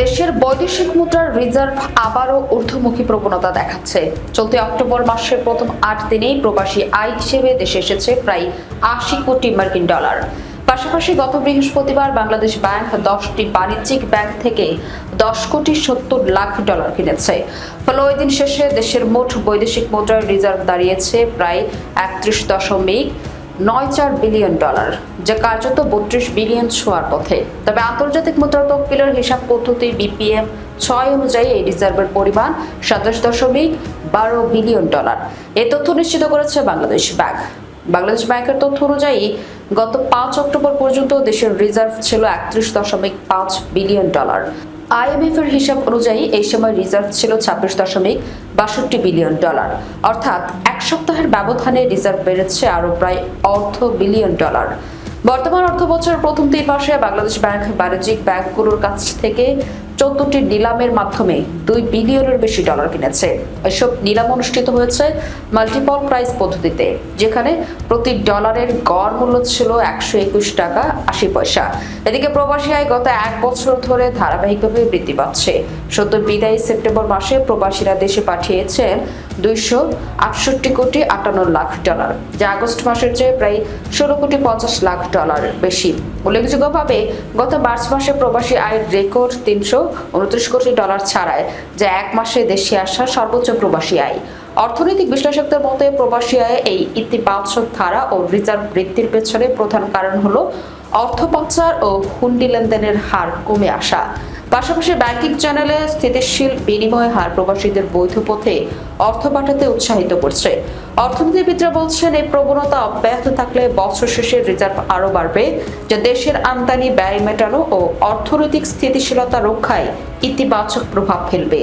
দেশের বৈদেশিক মুদ্রার রিজার্ভ আবারও ঊর্ধ্বমুখী প্রবণতা দেখাচ্ছে। চলতি অক্টোবর মাসের প্রথম আট দিনেই প্রবাসী আয় হিসেবে দেশে এসেছে প্রায় আশি কোটি মার্কিন ডলার। পাশাপাশি গত বৃহস্পতিবার বাংলাদেশ ব্যাংক দশটি বাণিজ্যিক ব্যাংক থেকে দশ কোটি সত্তর লাখ ডলার কিনেছে। ফলে ওই দিন শেষে দেশের মোট বৈদেশিক মুদ্রার রিজার্ভ দাঁড়িয়েছে প্রায় একত্রিশ দশমিক নয় চার বিলিয়ন ডলার, যা কার্যত বত্রিশ বিলিয়ন ছোঁয়ার পথে। তবে আন্তর্জাতিক মুদ্রা তহবিলের হিসাব পদ্ধতি বিপিএম ছয় অনুযায়ী এই রিজার্ভের পরিমাণ সাতাশ দশমিক বারো বিলিয়ন ডলার। এ তথ্য নিশ্চিত করেছে বাংলাদেশ ব্যাংক। বাংলাদেশ ব্যাংকের তথ্য অনুযায়ী, গত পাঁচ অক্টোবর পর্যন্ত দেশের রিজার্ভ ছিল একত্রিশ দশমিক পাঁচ বিলিয়ন ডলার। আইএমএফ এর হিসাব অনুযায়ী এই সময় রিজার্ভ ছিল ছাব্বিশ দশমিক বাষট্টি বিলিয়ন ডলার। অর্থাৎ এক সপ্তাহের ব্যবধানে রিজার্ভ বেড়েছে আরও প্রায় অর্ধ বিলিয়ন ডলার। বর্তমান অর্থ বছরের প্রথম তিন মাসে বাংলাদেশ ব্যাংক বাণিজ্যিক ব্যাংকগুলোর কাছ থেকে চোদ্দটি নিলামের মাধ্যমে দুই বিলিয়নের বেশি ডলার কিনেছে। এসব নিলাম অনুষ্ঠিত হয়েছে মাল্টিপল প্রাইস পদ্ধতিতে, যেখানে প্রতি ডলারের গড় মূল্য ছিল একশো একুশ টাকা আশি পয়সা। এদিকে প্রবাসী আয় গত এক বছর ধরে ধারাবাহিকভাবে বৃদ্ধি পাচ্ছে। সদ্য বিদায়ী সেপ্টেম্বর মাসে প্রবাসীরা দেশে পাঠিয়েছেন দুইশো আটষট্টি কোটি আটান্ন লাখ ডলার, যা আগস্ট মাসের চেয়ে প্রায় ষোলো কোটি পঞ্চাশ লাখ ডলার বেশি। উল্লেখযোগ্যভাবে, গত মার্চ মাসে প্রবাসী আয়ের রেকর্ড তিনশো উনত্রিশ কোটি ডলার ছাড়ায়, যা এক মাসে দেশে আসা সর্বোচ্চ প্রবাসী আয়। অর্থনৈতিক বিশ্লেষকদের মতে, প্রবাসী আয়ে এই ইতিবাচক ধারা ও রিজার্ভ বৃদ্ধির পেছনে প্রধান কারণ হল অর্থ পাচার ও হুন্ডি লেনদেনের হার কমে আসা। পাশাপাশি ব্যাংকিং চ্যানেলে স্থিতিশীল বিনিময় হার প্রবাসীদের বৈধ পথে অর্থ পাঠাতে উৎসাহিত করছে। অর্থনীতিবিদরা বলছেন, এই প্রবণতা অব্যাহত থাকলে বছর শেষে রিজার্ভ আরও বাড়বে, যা দেশের আমদানি, ব্যয় মেটানো ও অর্থনৈতিক স্থিতিশীলতা রক্ষায় ইতিবাচক প্রভাব ফেলবে।